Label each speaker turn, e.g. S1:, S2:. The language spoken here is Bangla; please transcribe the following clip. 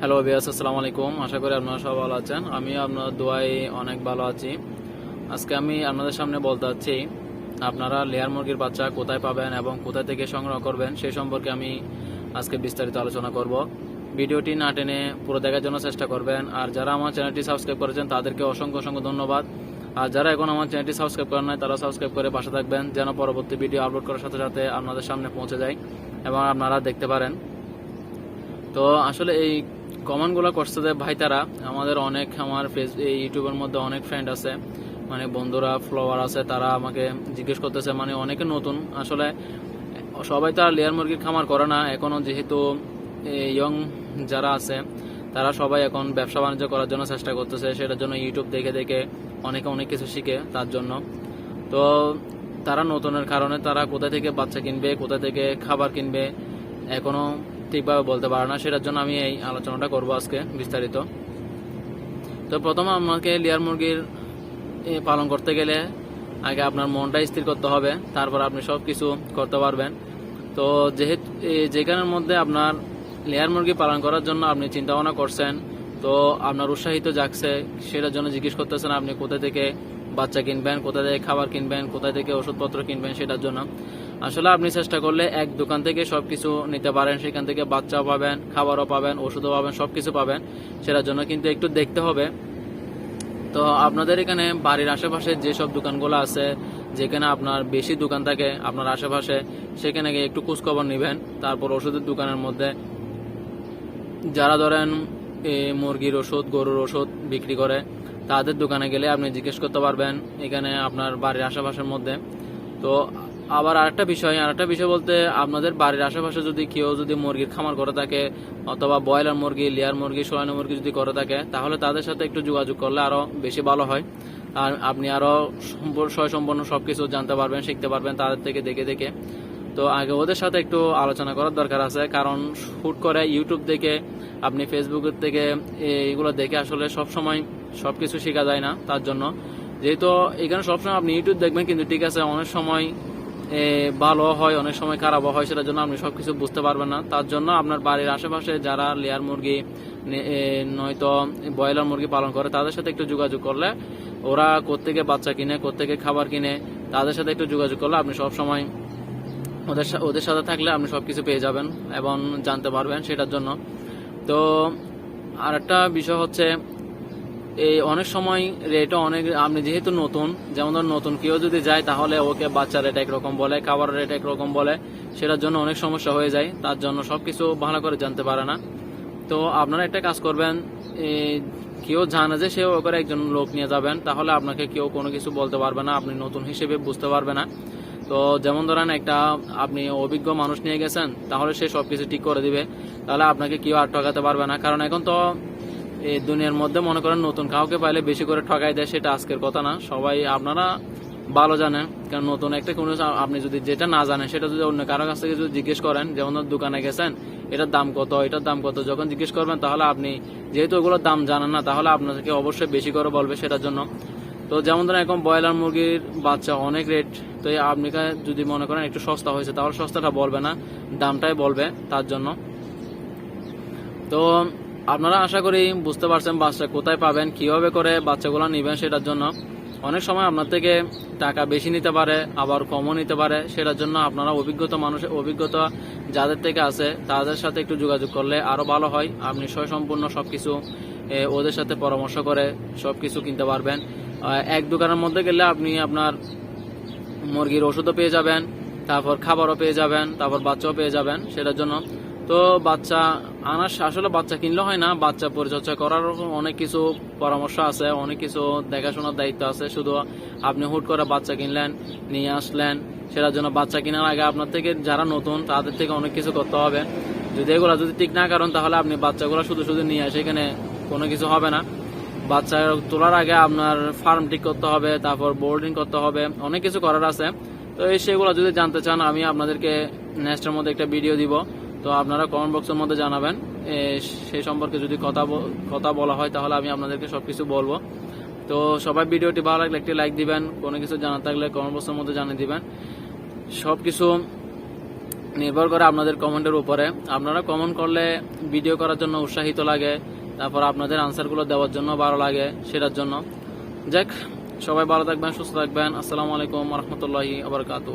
S1: হ্যালো বিয়াস আসসালামু আলাইকুম। আশা করি আপনারা সব ভালো আছেন। আমি আপনার দোয়াই অনেক ভালো আছি। আজকে আমি আপনাদের সামনে বলতে চাচ্ছি আপনারা লেয়ার মুরগির বাচ্চা কোথায় পাবেন এবং কোথায় থেকে সংগ্রহ করবেন সেই সম্পর্কে আমি আজকে বিস্তারিত আলোচনা করব। ভিডিওটি না টেনে পুরো দেখার জন্য চেষ্টা করবেন। আর যারা আমার চ্যানেলটি সাবস্ক্রাইব করেছেন, তাদেরকে অসংখ্য অসংখ্য ধন্যবাদ। আর যারা এখন আমার চ্যানেলটি সাবস্ক্রাইব করেন নাই, তারা সাবস্ক্রাইব করে পাশে থাকবেন, যেন পরবর্তী ভিডিও আপলোড করার সাথে সাথে আপনাদের সামনে পৌঁছে যায় এবং আপনারা দেখতে পারেন। তো আসলে এই কমেন্টগুলো করছে যে ভাই তারা, আমাদের অনেক আমার এই ইউটিউবের মধ্যে অনেক ফ্রেন্ড আছে মানে বন্ধুরা ফলোয়ার আছে, তারা আমাকে জিজ্ঞেস করতেছে মানে অনেকে নতুন, আসলে সবাই তো লেয়ার মুরগির খামার করে না, এখনও যেহেতু ইয়ং যারা আছে, তারা সবাই এখন ব্যবসা বাণিজ্য করার জন্য চেষ্টা করতেছে, সেটার জন্য ইউটিউব দেখে দেখে অনেকে অনেক কিছু শিখে তার জন্য। তো তারা নতুনের কারণে তারা কোথা থেকে বাচ্চা কিনবে কোথা থেকে খাবার কিনবে, এখনও ঠিকভাবে বলতে পারে না, সেটার জন্য আমি এই আলোচনাটা করব আজকে বিস্তারিত। তো প্রথমে আমাকে লেয়ার মুরগির পালন করতে গেলে আগে আপনার মনটা স্থির করতে হবে, তারপর আপনি সব কিছু করতে পারবেন। তো যেহেতু যেখানের মধ্যে আপনার লেয়ার মুরগি পালন করার জন্য আপনি চিন্তা ভাবনা করছেন, তো আপনার উৎসাহিত জাগছে, সেটার জন্য জিজ্ঞেস করতেছেন আপনি কোথা থেকে বাচ্চা কিনবেন, কোথা থেকে খাবার কিনবেন, কোথা থেকে ওষুধপত্র কিনবেন সেটার জন্য। আসলে আপনি চেষ্টা করলে এক দোকান থেকে সবকিছু নিতে পারেন, সেখান থেকে বাচ্চাও পাবেন, খাবারও পাবেন, ওষুধও পাবেন, সবকিছু পাবেন। সেটার জন্য কিন্তু একটু দেখতে হবে। তো আপনাদের এখানে বাড়ির আশেপাশে যেসব দোকানগুলো আছে, যেখানে আপনার বেশি দোকান থাকে আপনার আশেপাশে, সেখানে গিয়ে একটু খোঁজখবর নেবেন। তারপর ওষুধের দোকানের মধ্যে যারা ধরেন মুরগির ওষুধ, গরুর ওষুধ বিক্রি করে, তাদের দোকানে গেলে আপনি জিজ্ঞেস করতে পারবেন এখানে আপনার বাড়ির আশেপাশের মধ্যে। তো আবার আরেকটা বিষয় আরেকটা বিষয় বলতে আপনাদের বাড়ির আশেপাশে যদি কেউ যদি মুরগির খামার করে থাকে, অথবা ব্রয়লার মুরগি, লেয়ার মুরগি, সোয়ানো মুরগি যদি করে থাকে, তাহলে তাদের সাথে একটু যোগাযোগ করলে আরও বেশি ভালো হয়। আর আপনি আরও সম্পূর্ণ সম্পূর্ণ সবকিছু জানতে পারবেন, শিখতে পারবেন তাদের থেকে দেখে দেখে। তো আগে ওদের সাথে একটু আলোচনা করার দরকার আছে, কারণ হুট করে ইউটিউব থেকে আপনি ফেসবুকের থেকে এইগুলো দেখে আসলে সব সময় সবকিছু শেখা যায় না তার জন্য। যেহেতু এখানে সবসময় আপনি ইউটিউব দেখবেন, কিন্তু ঠিক আছে, অনেক সময় ভালো হয়, অনেক সময় খারাপও হয়, সেটার জন্য আপনি সবকিছু বুঝতে পারবেন না। তার জন্য আপনার বাড়ির আশেপাশে যারা লেয়ার মুরগি নয়তো ব্রয়লার মুরগি পালন করে, তাদের সাথে একটু যোগাযোগ করলে, ওরা কোত্থেকে বাচ্চা কিনে, কোত্থেকে খাবার কিনে, তাদের সাথে একটু যোগাযোগ করলে আপনি সব সময় ওদের ওদের সাথে থাকলে আপনি সবকিছু পেয়ে যাবেন এবং জানতে পারবেন সেটার জন্য। তো আরেকটা বিষয় হচ্ছে এই অনেক সময় রেটও অনেক, আপনি যেহেতু নতুন, যেমন ধরুন নতুন কেউ যদি যায় তাহলে ওকে বাচ্চার রেট একরকম বলে খাবার রেট একরকম বলে, সেটার জন্য অনেক সমস্যা হয়ে যায়, তার জন্য সবকিছু ভালো করে জানতে পারে না। তো আপনারা একটা কাজ করবেন কেউ জানে যে সেও করে একজন লোক নিয়ে যাবেন, তাহলে আপনাকে কেউ কোনো কিছু বলতে পারবে না, আপনি নতুন হিসেবে বুঝতে পারবে না। তো যেমন ধরেন একটা, আপনি অভিজ্ঞ মানুষ নিয়ে গেছেন, তাহলে সে সবকিছু ঠিক করে দিবে, তাহলে আপনাকে কেউ আর ঠকাতে পারবে না। কারণ এখন তো এই দুনিয়ার মধ্যে মনে করেন নতুন কাউকে পাইলে বেশি করে ঠকাই দেয়, সেটা আজকের কথা না। সবাই আপনারা ভালো জানেন, কারণ নতুন একটা কোনো আপনি যদি যেটা না জানেন, সেটা যদি অন্য কারও কাছ থেকে যদি জিজ্ঞেস করেন, যেমন দোকানে গেছেন, এটার দাম কত, এটার দাম কত, যখন জিজ্ঞেস করবেন, তাহলে আপনি যেহেতু ওগুলোর দাম জানেন না, তাহলে আপনাকে অবশ্যই বেশি করে বলবে সেটার জন্য। তো যেমন ধরেন এখন ব্রয়লার মুরগির বাচ্চা অনেক রেট তো আপনি যদি মনে করেন একটু সস্তা হয়েছে, তাহলে সস্তাটা বলবে না, দামটাই বলবে তার জন্য। তো আপনারা আশা করি বুঝতে পারছেন বাচ্চা কোথায় পাবেন কীভাবে করে বাচ্চাগুলো নেবেন সেটার জন্য। অনেক সময় আপনার থেকে টাকা বেশি নিতে পারে আবার কমও নিতে পারে সেটার জন্য আপনারা অভিজ্ঞতা মানুষের অভিজ্ঞতা যাদের থেকে আছে তাদের সাথে একটু যোগাযোগ করলে আরও ভালো হয়। আপনি সম্পূর্ণ সবকিছু এ, ওদের সাথে পরামর্শ করে সবকিছু কিনতে পারবেন। এক দোকানের মধ্যে গেলে আপনি আপনার মুরগির ওষুধও পেয়ে যাবেন তারপর খাবারও পেয়ে যাবেন তারপর বাচ্চাও পেয়ে যাবেন সেটার জন্য তো বাচ্চা আনার আসলে বাচ্চা কিনলে হয় না, বাচ্চা পরিচর্যা করার অনেক কিছু পরামর্শ আছে, অনেক কিছু দেখাশোনার দায়িত্ব আছে, শুধু আপনি হুট করে বাচ্চা কিনলেন, নিয়ে আসলেন, সেটার জন্য বাচ্চা কেনার আগে আপনার থেকে যারা নতুন, তাদের থেকে অনেক কিছু করতে হবে। যদি এগুলো যদি ঠিক না করেন, তাহলে আপনি বাচ্চাগুলো শুধু শুধু নিয়ে আসে, এখানে কোনো কিছু হবে না। বাচ্চা তোলার আগে আপনার ফার্ম ঠিক করতে হবে, তারপর বোর্ডিং করতে হবে, অনেক কিছু করার আছে। তো এই সেগুলো যদি জানতে চান, আমি আপনাদেরকে নেক্সটের মধ্যে একটা ভিডিও দিব। তো আপনারা কমেন্ট বক্সের মধ্যে জানাবেন। সেই সম্পর্কে যদি কথা কথা বলা হয় তাহলে আমি আপনাদেরকে সবকিছু বলব। তো সবাই ভিডিওটি ভালো লাগলে একটি লাইক দিবেন, কোনো কিছু জানা থাকলে কমেন্ট বক্সের মধ্যে জানিয়ে দিবেন। সবকিছু নির্ভর করে আপনাদের কমেন্টের উপরে। আপনারা কমেন্ট করলে ভিডিও করার জন্য উৎসাহিত লাগে, তারপর আপনাদের আনসারগুলো দেওয়ার জন্য ভালো লাগে সেটার জন্য। যাক, সবাই ভালো থাকবেন, সুস্থ থাকবেন। আসসালামু আলাইকুম রহমতুল্লাহি আবরকাতু